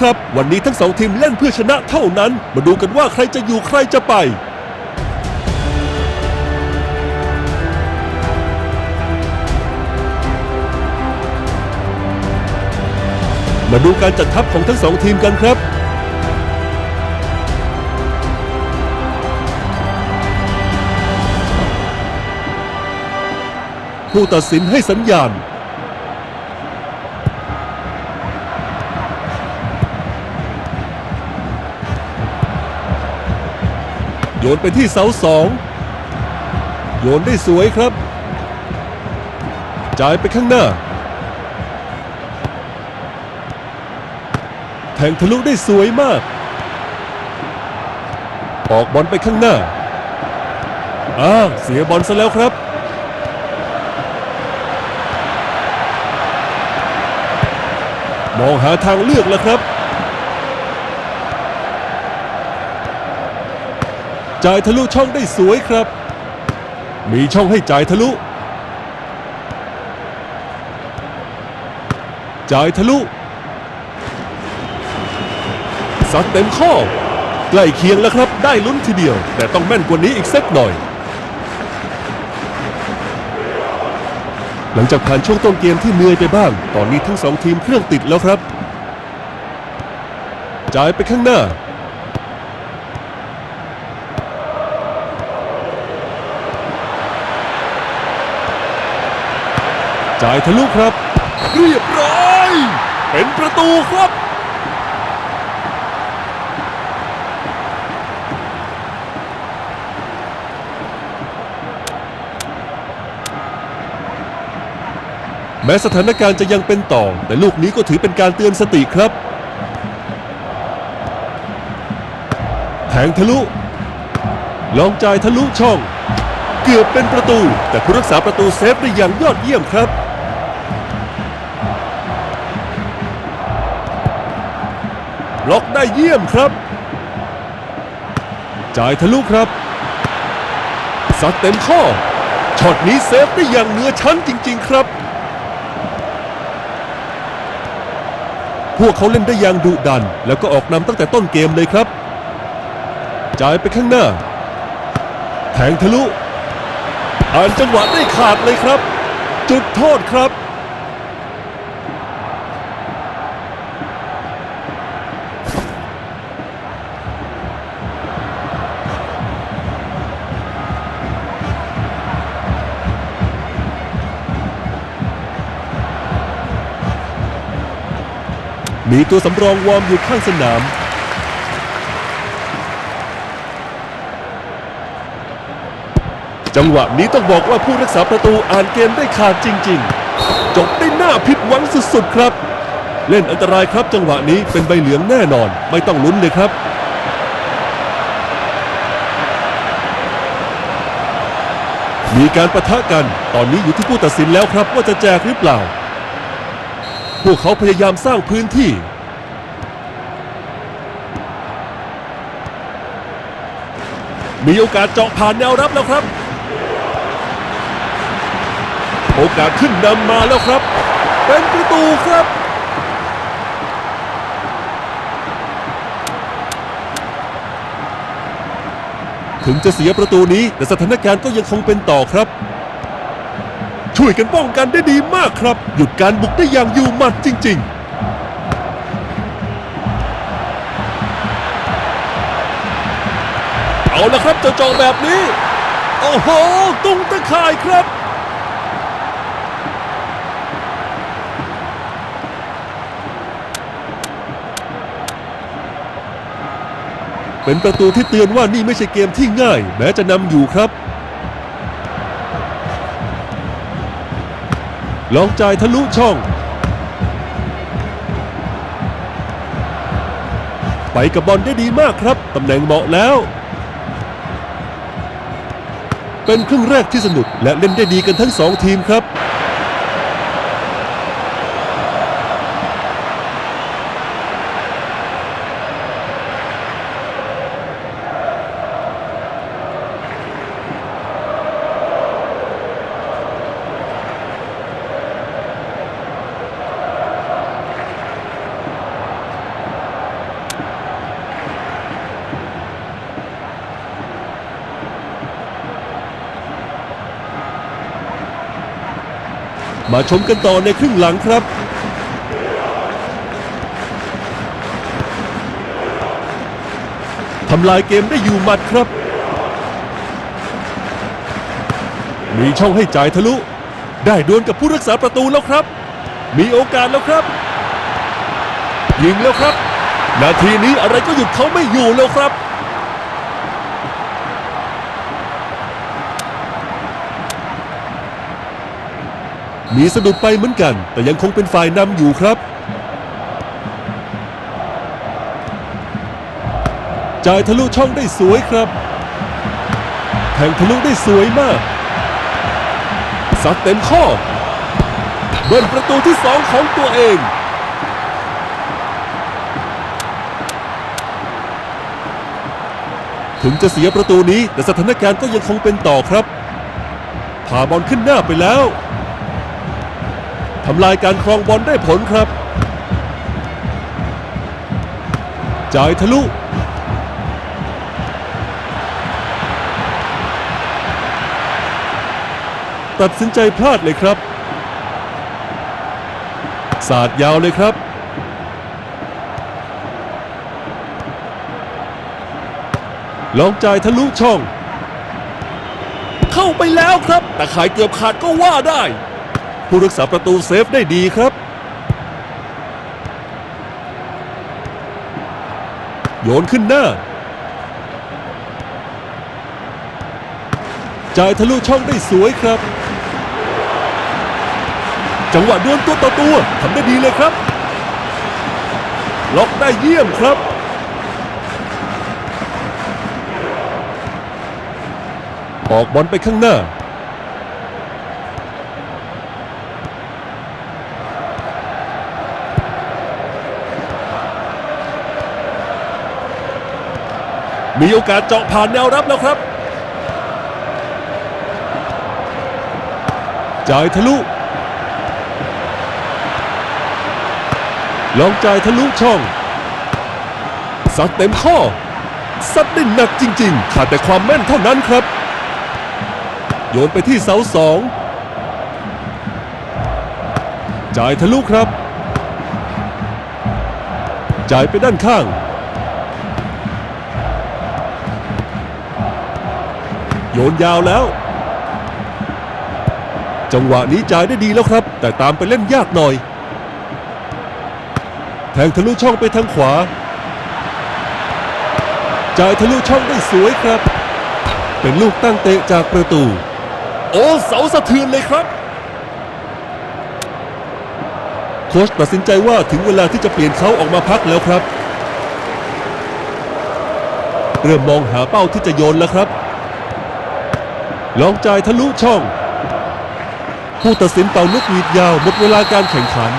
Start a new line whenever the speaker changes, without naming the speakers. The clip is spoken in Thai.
ครับ วันนี้ทั้งสองทีมเล่นเพื่อชนะเท่านั้น มาดูกันว่าใครจะอยู่ใครจะไป มาดูการจัดทัพของทั้งสองทีมกันครับผู้ตัดสินให้สัญญาณ ยนไปที่เสาสองโยนได้สวยครับ จ่ายไปข้างหน้า แทงทะลุได้สวยมาก ออกบอลไปข้างหน้า อ้าวเสียบอลซะแล้วครับ มองหาทางเลือกแล้วครับ จ่ายทะลุช่องได้สวยครับ มีช่องให้จ่ายทะลุ จ่ายทะลุซัดเต็มข้อใกล้เคียงแล้วครับ ได้ลุ้นทีเดียว แต่ต้องแม่นกว่านี้อีกสักหน่อย หลังจากผ่านช่วงต้นเกมที่เหนื่อยไปบ้าง ตอนนี้ทั้งสองทีมเครื่องติดแล้วครับ จ่ายไปข้างหน้า จ่ายทะลุครับ เรียบร้อย เป็นประตูครับแม้สถานการณ์จะยังเป็นต่อ แต่ลูกนี้ก็ถือเป็นการเตือนสติครับ แทงทะลุ ลองจ่ายทะลุช่อง เกือบเป็นประตู แต่ผู้รักษาประตูเซฟได้อย่างยอดเยี่ยมครับ ล็อกได้เยี่ยมครับ จ่ายทะลุครับซัดเต็มข้อช็อตนี้เซฟได้อย่างเหนือชั้นจริง ๆ ครับ พวกเขาเล่นได้อย่างดุดัน แล้วก็ออกนำตั้งแต่ต้นเกมเลยครับ จ่ายไปข้างหน้าแทงทะลุ อ่านจังหวะได้ขาดเลยครับ จุดโทษครับ มีตัวสำรองวอร์มอยู่ข้างสนาม จังหวะนี้ต้องบอกว่าผู้รักษาประตูอ่านเกมได้ขาดจริง ๆ จบได้หน้าผิดหวังสุดๆครับ เล่นอันตรายครับจังหวะนี้เป็นใบเหลืองแน่นอน ไม่ต้องลุ้นเลยครับมีการประทะกัน ตอนนี้อยู่ที่ผู้ตัดสินแล้วครับว่าจะแจกหรือเปล่า พวกเขาพยายามสร้างพื้นที่ มีโอกาสเจาะผ่านแนวรับแล้วครับ โอกาสขึ้นนำมาแล้วครับ เป็นประตูครับถึงจะเสียประตูนี้แต่สถานการณ์ก็ยังคงเป็นต่อครับ วยกันป้องกันได้ดีมากครับ หยุดการบุกได้อย่างอยู่หมัดจริง ๆเอาละครับจะจองแบบนี้ โอ้โห ตุ้งตะข่ายครับ เป็นประตูที่เตือนว่านี่ไม่ใช่เกมที่ง่าย แม้จะนำอยู่ครับ ลองจ่ายทะลุช่อง ไปกับบอลได้ดีมากครับ ตำแหน่งเหมาะแล้ว เป็นครึ่งแรกที่สนุกและเล่นได้ดีกันทั้งสองทีมครับ มาชมกันต่อในครึ่งหลังครับ ทำลายเกมได้อยู่หมัดครับ มีช่องให้จ่ายทะลุ ได้ดวลกับผู้รักษาประตูแล้วครับ มีโอกาสแล้วครับ ยิงแล้วครับ นาทีนี้อะไรก็หยุดเขาไม่อยู่แล้วครับ มีสะดุดไปเหมือนกัน แต่ยังคงเป็นฝ่ายนำอยู่ครับ จ่ายทะลุช่องได้สวยครับ แทงทะลุได้สวยมากซัดเต็มข้อ เบิ้ลประตูที่สองของตัวเองถึงจะเสียประตูนี้แต่สถานการณ์ก็ยังคงเป็นต่อครับพาบอลขึ้นหน้าไปแล้ว ทำลายการครองบอลได้ผลครับ จ่ายทะลุ ตัดสินใจพลาดเลยครับ สาดยาวเลยครับ ลองจ่ายทะลุช่อง เข้าไปแล้วครับ แต่ขายเกือบขาดก็ว่าได้ ผู้รักษาประตูเซฟได้ดีครับ โยนขึ้นหน้า จ่ายทะลุช่องได้สวยครับ จังหวะดวลตัวต่อตัวทำได้ดีเลยครับ ล็อกได้เยี่ยมครับออกบอลไปข้างหน้า มีโอกาสเจาะผ่านแนวรับแล้วครับจ่ายทะลุ ลองจ่ายทะลุช่องซัดเต็มข้อซัดได้หนักจริง ๆ ขาดแต่ความแม่นเท่านั้นครับ โยนไปที่เสาสองจ่ายทะลุครับ จ่ายไปด้านข้าง ยนยาวแล้ว จังหวะนี้จ่ายได้ดีแล้วครับ แต่ตามไปเล่นยากหน่อย แทงทะลุช่องไปทางขวา จ่ายทะลุช่องได้สวยครับ เป็นลูกตั้งเตะจากประตู โอ้เสาสะเทือนเลยครับโค้ชตัดสินใจว่าถึงเวลาที่จะเปลี่ยนเขาออกมาพักแล้วครับ เริ่มมองหาเป้าที่จะโยนแล้วครับ ลองจ่ายทะลุช่อง ผู้ตัดสินเป่านกหวีดยาวหมดเวลาการแข่งขัน